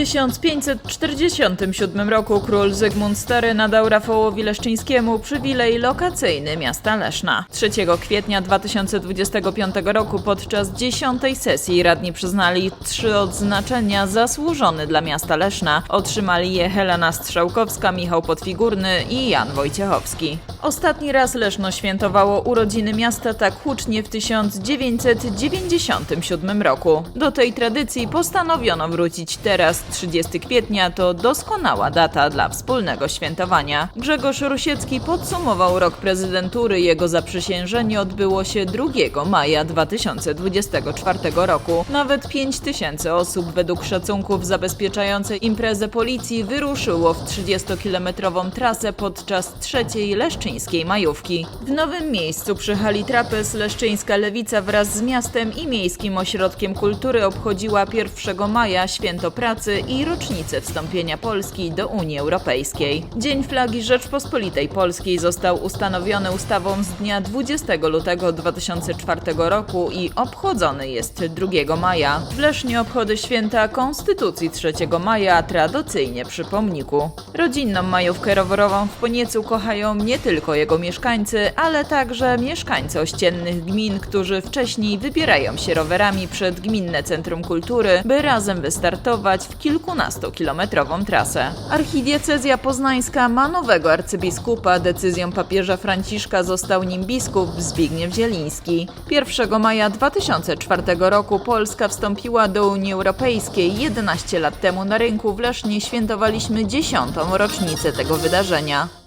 1547 roku król Zygmunt Stary nadał Rafałowi Leszczyńskiemu przywilej lokacyjny miasta Leszna. 3 kwietnia 2025 roku podczas 10 sesji radni przyznali trzy odznaczenia zasłużone dla miasta Leszna. Otrzymali je Helena Strzałkowska, Michał Podfigurny i Jan Wojciechowski. Ostatni raz Leszno świętowało urodziny miasta tak hucznie w 1997 roku. Do tej tradycji postanowiono wrócić teraz. 30 kwietnia to doskonała data dla wspólnego świętowania. Grzegorz Rusiecki podsumował rok prezydentury. Jego zaprzysiężenie odbyło się 2 maja 2024 roku. Nawet 5 tysięcy osób według szacunków zabezpieczających imprezę policji wyruszyło w 30-kilometrową trasę podczas trzeciej leszczyńskiej majówki. W nowym miejscu przy hali Trapez Leszczyńska Lewica wraz z miastem i Miejskim Ośrodkiem Kultury obchodziła 1 maja święto pracy i rocznicę wstąpienia Polski do Unii Europejskiej. Dzień Flagi Rzeczpospolitej Polskiej został ustanowiony ustawą z dnia 20 lutego 2004 roku i obchodzony jest 2 maja. W Lesznie obchody święta Konstytucji 3 maja tradycyjnie przy pomniku. Rodzinną majówkę rowerową w Poniecu kochają nie tylko jego mieszkańcy, ale także mieszkańcy ościennych gmin, którzy wcześniej wybierają się rowerami przed Gminne Centrum Kultury, by razem wystartować w kilkunastokilometrową trasę. Archidiecezja poznańska ma nowego arcybiskupa. Decyzją papieża Franciszka został nim biskup Zbigniew Zieliński. 1 maja 2004 roku Polska wstąpiła do Unii Europejskiej. 11 lat temu na rynku w Lesznie świętowaliśmy dziesiątą rocznicę tego wydarzenia.